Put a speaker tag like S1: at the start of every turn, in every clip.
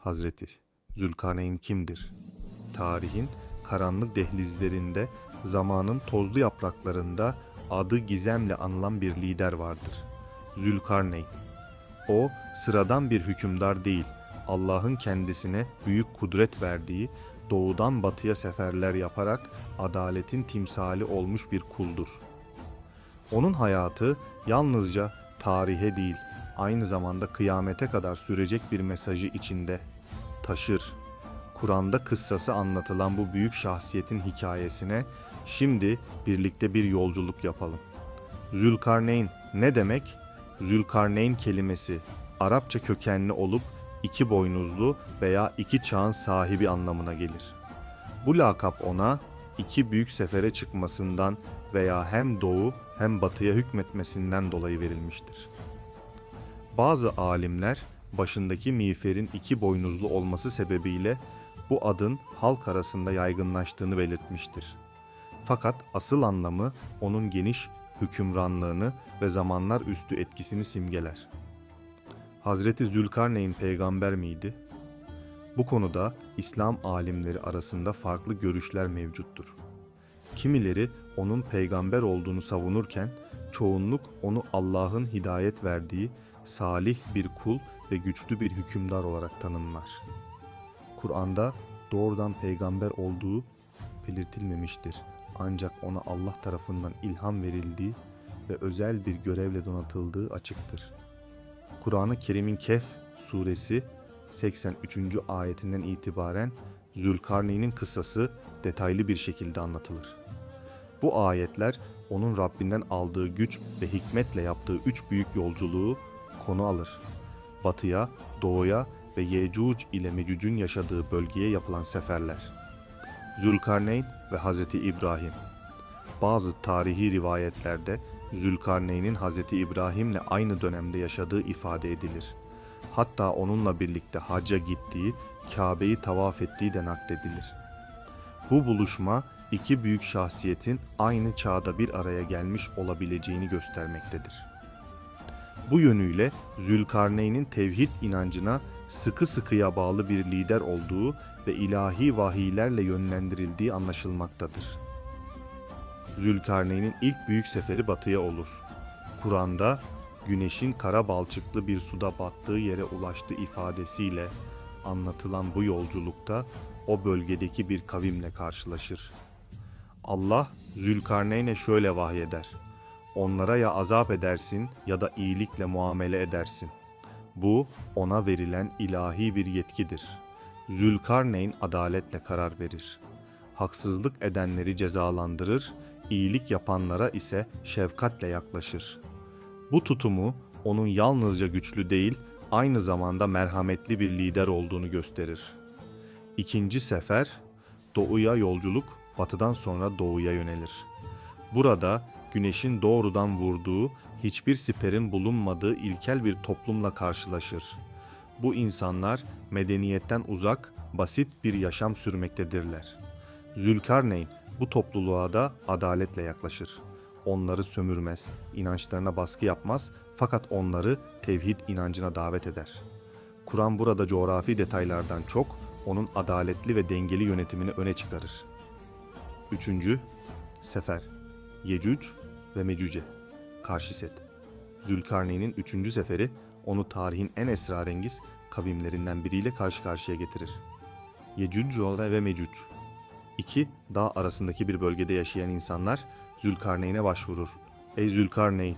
S1: Hazreti Zülkarneyn kimdir? Tarihin karanlık dehlizlerinde, zamanın tozlu yapraklarında adı gizemle anılan bir lider vardır. Zülkarneyn. O sıradan bir hükümdar değil, Allah'ın kendisine büyük kudret verdiği, doğudan batıya seferler yaparak adaletin timsali olmuş bir kuldur. Onun hayatı yalnızca tarihe değil, aynı zamanda kıyamete kadar sürecek bir mesajı içinde taşır. Kur'an'da kıssası anlatılan bu büyük şahsiyetin hikayesine şimdi birlikte bir yolculuk yapalım. Zülkarneyn ne demek? Zülkarneyn kelimesi Arapça kökenli olup iki boynuzlu veya iki çağın sahibi anlamına gelir. Bu lakap ona iki büyük sefere çıkmasından veya hem doğu hem batıya hükmetmesinden dolayı verilmiştir. Bazı alimler başındaki miğferin iki boynuzlu olması sebebiyle bu adın halk arasında yaygınlaştığını belirtmiştir. Fakat asıl anlamı onun geniş hükümranlığını ve zamanlar üstü etkisini simgeler. Hazreti Zülkarneyn peygamber miydi? Bu konuda İslam alimleri arasında farklı görüşler mevcuttur. Kimileri onun peygamber olduğunu savunurken çoğunluk onu Allah'ın hidayet verdiği salih bir kul ve güçlü bir hükümdar olarak tanımlar. Kur'an'da doğrudan peygamber olduğu belirtilmemiştir. Ancak ona Allah tarafından ilham verildiği ve özel bir görevle donatıldığı açıktır. Kur'an-ı Kerim'in Kehf suresi 83. ayetinden itibaren Zülkarneyn'in kıssası detaylı bir şekilde anlatılır. Bu ayetler onun Rabbinden aldığı güç ve hikmetle yaptığı üç büyük yolculuğu konu alır. Batıya, doğuya ve Yecuc ile Mecüc'ün yaşadığı bölgeye yapılan seferler. Zülkarneyn ve Hazreti İbrahim. Bazı tarihi rivayetlerde Zülkarneyn'in Hazreti İbrahim'le aynı dönemde yaşadığı ifade edilir. Hatta onunla birlikte hacca gittiği, Kabe'yi tavaf ettiği de nakledilir. Bu buluşma iki büyük şahsiyetin aynı çağda bir araya gelmiş olabileceğini göstermektedir. Bu yönüyle Zülkarneyn'in tevhid inancına sıkı sıkıya bağlı bir lider olduğu ve ilahi vahiylerle yönlendirildiği anlaşılmaktadır. Zülkarneyn'in ilk büyük seferi batıya olur. Kur'an'da güneşin kara balçıklı bir suda battığı yere ulaştı ifadesiyle anlatılan bu yolculukta o bölgedeki bir kavimle karşılaşır. Allah Zülkarneyn'e şöyle vahyeder. Onlara ya azap edersin ya da iyilikle muamele edersin. Bu ona verilen ilahi bir yetkidir. Zülkarneyn adaletle karar verir. Haksızlık edenleri cezalandırır, iyilik yapanlara ise şefkatle yaklaşır. Bu tutumu onun yalnızca güçlü değil, aynı zamanda merhametli bir lider olduğunu gösterir. İkinci sefer doğuya yolculuk batıdan sonra doğuya yönelir. Burada güneşin doğrudan vurduğu, hiçbir siperin bulunmadığı ilkel bir toplumla karşılaşır. Bu insanlar medeniyetten uzak, basit bir yaşam sürmektedirler. Zülkarneyn bu topluluğa da adaletle yaklaşır. Onları sömürmez, inançlarına baskı yapmaz fakat onları tevhid inancına davet eder. Kur'an burada coğrafi detaylardan çok onun adaletli ve dengeli yönetimini öne çıkarır. Üçüncü, Sefer, Yecüc ve Mecüce, karşı set. Zülkarneyn'in üçüncü seferi onu tarihin en esrarengiz kavimlerinden biriyle karşı karşıya getirir. Yecüc ve Mecüc. İki dağ arasındaki bir bölgede yaşayan insanlar Zülkarneyn'e başvurur. Ey Zülkarneyn!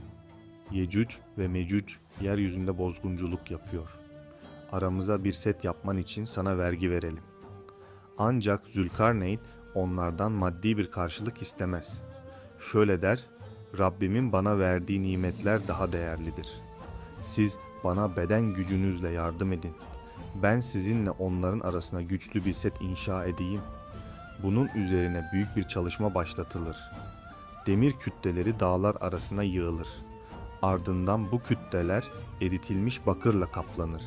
S1: Yecüc ve Mecüc yeryüzünde bozgunculuk yapıyor. Aramıza bir set yapman için sana vergi verelim. Ancak Zülkarneyn onlardan maddi bir karşılık istemez. Şöyle der, Rabbimin bana verdiği nimetler daha değerlidir. Siz bana beden gücünüzle yardım edin. Ben sizinle onların arasına güçlü bir set inşa edeyim. Bunun üzerine büyük bir çalışma başlatılır. Demir kütleleri dağlar arasına yığılır. Ardından bu kütleler eritilmiş bakırla kaplanır.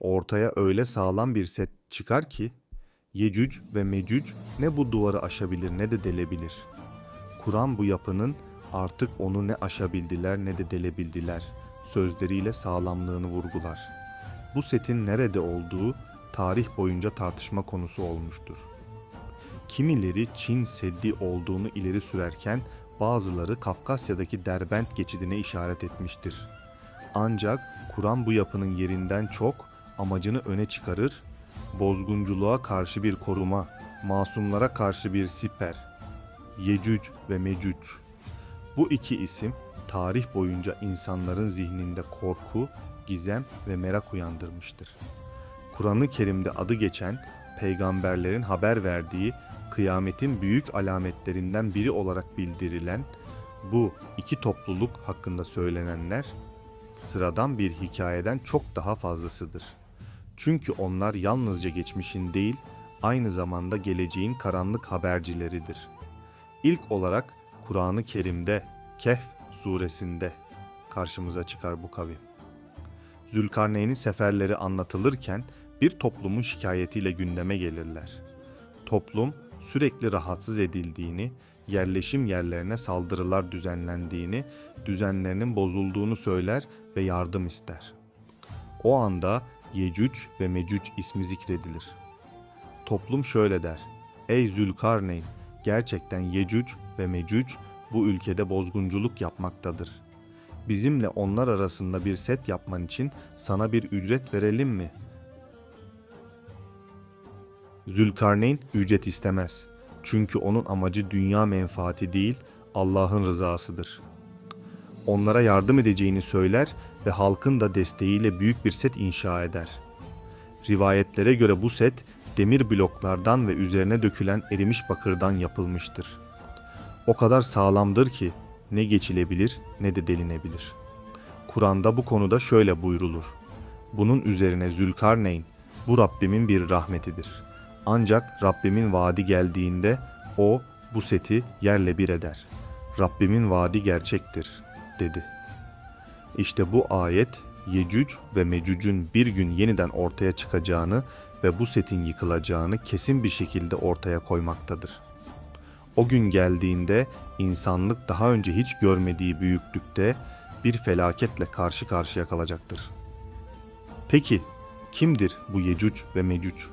S1: Ortaya öyle sağlam bir set çıkar ki Yecüc ve Mecüc ne bu duvarı aşabilir ne de delebilir. Kur'an bu yapının artık onu ne aşabildiler ne de delebildiler sözleriyle sağlamlığını vurgular. Bu setin nerede olduğu tarih boyunca tartışma konusu olmuştur. Kimileri Çin Seddi olduğunu ileri sürerken bazıları Kafkasya'daki Derbent geçidine işaret etmiştir. Ancak Kur'an bu yapının yerinden çok amacını öne çıkarır, bozgunculuğa karşı bir koruma, masumlara karşı bir siper, Yecüc ve Mecüc. Bu iki isim tarih boyunca insanların zihninde korku, gizem ve merak uyandırmıştır. Kur'an-ı Kerim'de adı geçen peygamberlerin haber verdiği kıyametin büyük alametlerinden biri olarak bildirilen bu iki topluluk hakkında söylenenler sıradan bir hikayeden çok daha fazlasıdır. Çünkü onlar yalnızca geçmişin değil, aynı zamanda geleceğin karanlık habercileridir. İlk olarak Kur'an-ı Kerim'de Kehf suresinde karşımıza çıkar bu kavim. Zülkarneyn'in seferleri anlatılırken bir toplumun şikayetiyle gündeme gelirler. Toplum sürekli rahatsız edildiğini, yerleşim yerlerine saldırılar düzenlendiğini, düzenlerinin bozulduğunu söyler ve yardım ister. O anda Yecüc ve Mecüc ismi zikredilir. Toplum şöyle der. Ey Zülkarneyn, gerçekten Yecüc ve Mecüc bu ülkede bozgunculuk yapmaktadır. Bizimle onlar arasında bir set yapman için sana bir ücret verelim mi? Zülkarneyn ücret istemez. Çünkü onun amacı dünya menfaati değil, Allah'ın rızasıdır. Onlara yardım edeceğini söyler ve halkın da desteğiyle büyük bir set inşa eder. Rivayetlere göre bu set demir bloklardan ve üzerine dökülen erimiş bakırdan yapılmıştır. O kadar sağlamdır ki ne geçilebilir ne de delinebilir. Kur'an'da bu konuda şöyle buyrulur. Bunun üzerine Zülkarneyn, bu Rabbimin bir rahmetidir. Ancak Rabbimin vaadi geldiğinde o bu seti yerle bir eder. Rabbimin vaadi gerçektir, dedi. İşte bu ayet Yecüc ve Mecüc'ün bir gün yeniden ortaya çıkacağını ve bu setin yıkılacağını kesin bir şekilde ortaya koymaktadır. O gün geldiğinde insanlık daha önce hiç görmediği büyüklükte bir felaketle karşı karşıya kalacaktır. Peki kimdir bu Yecüc ve Mecüc?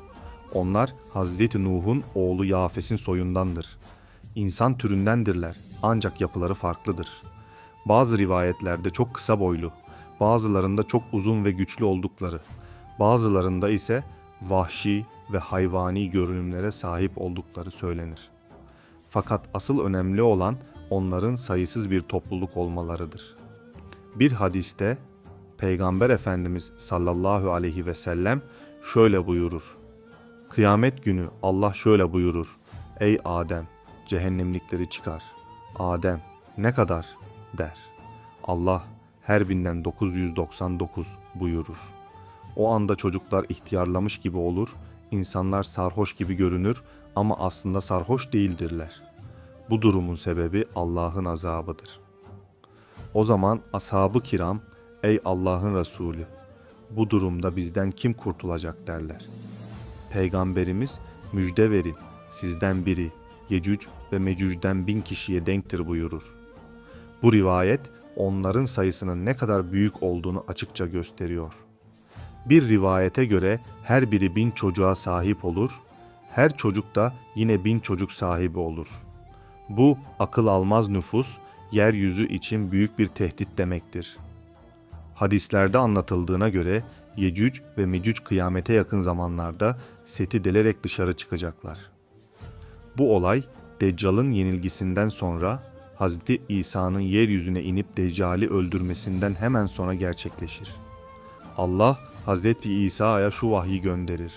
S1: Onlar Hazreti Nuh'un oğlu Yafes'in soyundandır. İnsan türündendirler ancak yapıları farklıdır. Bazı rivayetlerde çok kısa boylu, bazılarında çok uzun ve güçlü oldukları, bazılarında ise vahşi ve hayvani görünümlere sahip oldukları söylenir. Fakat asıl önemli olan onların sayısız bir topluluk olmalarıdır. Bir hadiste Peygamber Efendimiz sallallahu aleyhi ve sellem şöyle buyurur. Kıyamet günü Allah şöyle buyurur. Ey Adem, cehennemlikleri çıkar. Adem, ne kadar? der. Allah, her binden 999 buyurur. O anda çocuklar ihtiyarlamış gibi olur, insanlar sarhoş gibi görünür ama aslında sarhoş değildirler. Bu durumun sebebi Allah'ın azabıdır. O zaman ashab-ı kiram, ey Allah'ın Resulü, bu durumda bizden kim kurtulacak derler. Peygamberimiz müjde verin, sizden biri Yecüc ve Mecüc'den bin kişiye denktir buyurur. Bu rivayet onların sayısının ne kadar büyük olduğunu açıkça gösteriyor. Bir rivayete göre her biri bin çocuğa sahip olur, her çocuk da yine bin çocuk sahibi olur. Bu akıl almaz nüfus, yeryüzü için büyük bir tehdit demektir. Hadislerde anlatıldığına göre Yecüc ve Mecüc kıyamete yakın zamanlarda seti delerek dışarı çıkacaklar. Bu olay Deccal'ın yenilgisinden sonra Hz. İsa'nın yeryüzüne inip Deccal'i öldürmesinden hemen sonra gerçekleşir. Allah Hz. İsa'ya şu vahyi gönderir.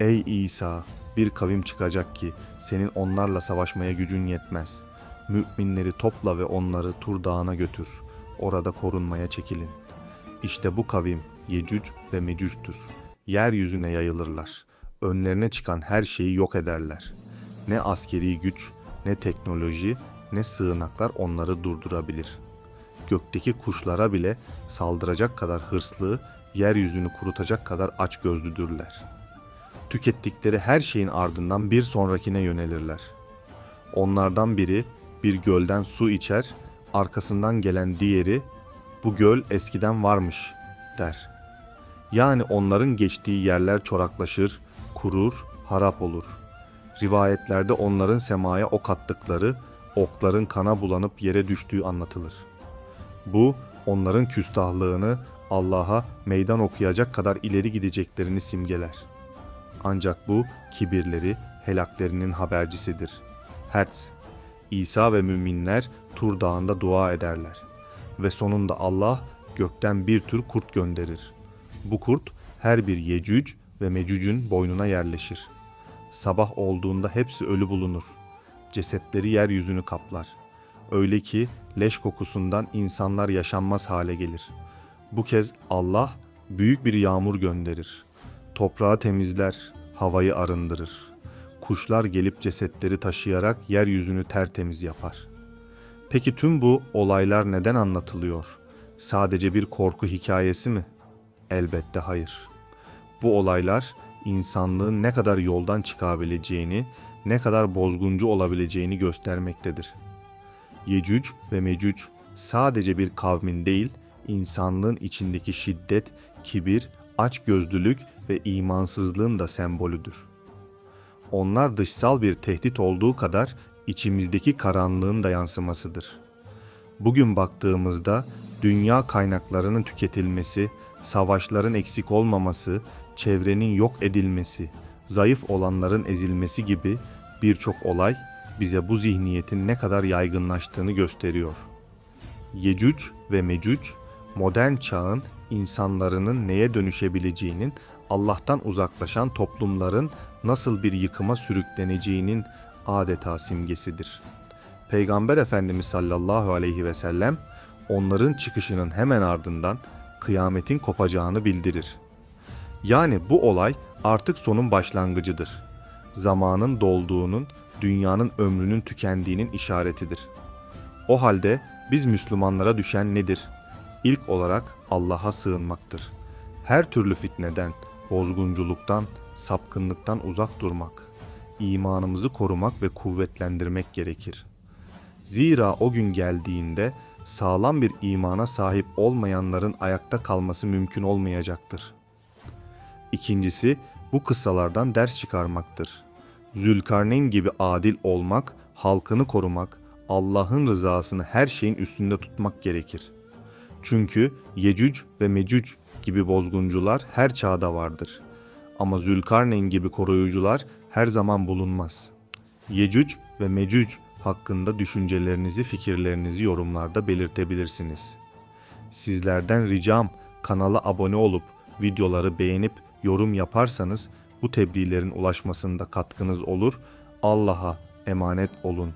S1: Ey İsa! Bir kavim çıkacak ki senin onlarla savaşmaya gücün yetmez. Müminleri topla ve onları Tur Dağı'na götür. Orada korunmaya çekilin. İşte bu kavim Yecüc ve Mecüc'tür. Yeryüzüne yayılırlar. Önlerine çıkan her şeyi yok ederler. Ne askeri güç, ne teknoloji, ne sığınaklar onları durdurabilir. Gökteki kuşlara bile saldıracak kadar hırslı, yeryüzünü kurutacak kadar açgözlüdürler. Tükettikleri her şeyin ardından bir sonrakine yönelirler. Onlardan biri bir gölden su içer, arkasından gelen diğeri bu göl eskiden varmış der. Yani onların geçtiği yerler çoraklaşır, kurur, harap olur. Rivayetlerde onların semaya ok attıkları, okların kana bulanıp yere düştüğü anlatılır. Bu onların küstahlığını Allah'a meydan okuyacak kadar ileri gideceklerini simgeler. Ancak bu kibirleri, helaklerinin habercisidir. Hertz, İsa ve müminler Tur Dağı'nda dua ederler. Ve sonunda Allah gökten bir tür kurt gönderir. Bu kurt her bir yecüc ve mecücün boynuna yerleşir. Sabah olduğunda hepsi ölü bulunur. Cesetleri yeryüzünü kaplar. Öyle ki leş kokusundan insanlar yaşanmaz hale gelir. Bu kez Allah büyük bir yağmur gönderir. Toprağı temizler, havayı arındırır. Kuşlar gelip cesetleri taşıyarak yeryüzünü tertemiz yapar. Peki tüm bu olaylar neden anlatılıyor? Sadece bir korku hikayesi mi? Elbette hayır. Bu olaylar insanlığın ne kadar yoldan çıkabileceğini, ne kadar bozguncu olabileceğini göstermektedir. Yecüc ve Mecüc sadece bir kavmin değil, insanlığın içindeki şiddet, kibir, açgözlülük ve imansızlığın da sembolüdür. Onlar dışsal bir tehdit olduğu kadar içimizdeki karanlığın da yansımasıdır. Bugün baktığımızda dünya kaynaklarının tüketilmesi, savaşların eksik olmaması, çevrenin yok edilmesi, zayıf olanların ezilmesi gibi birçok olay bize bu zihniyetin ne kadar yaygınlaştığını gösteriyor. Yecüc ve Mecüc modern çağın insanların neye dönüşebileceğinin Allah'tan uzaklaşan toplumların nasıl bir yıkıma sürükleneceğinin adeta simgesidir. Peygamber Efendimiz sallallahu aleyhi ve sellem onların çıkışının hemen ardından kıyametin kopacağını bildirir. Yani bu olay artık sonun başlangıcıdır. Zamanın dolduğunun, dünyanın ömrünün tükendiğinin işaretidir. O halde biz Müslümanlara düşen nedir? İlk olarak Allah'a sığınmaktır. Her türlü fitneden, bozgunculuktan, sapkınlıktan uzak durmak, imanımızı korumak ve kuvvetlendirmek gerekir. Zira o gün geldiğinde sağlam bir imana sahip olmayanların ayakta kalması mümkün olmayacaktır. İkincisi bu kıssalardan ders çıkarmaktır. Zülkarneyn gibi adil olmak, halkını korumak, Allah'ın rızasını her şeyin üstünde tutmak gerekir. Çünkü Yecüc ve Mecüc gibi bozguncular her çağda vardır. Ama Zülkarneyn gibi koruyucular her zaman bulunmaz. Yecüc ve Mecüc hakkında düşüncelerinizi, fikirlerinizi yorumlarda belirtebilirsiniz. Sizlerden ricam kanala abone olup videoları beğenip yorum yaparsanız bu tebliğlerin ulaşmasında katkınız olur. Allah'a emanet olun.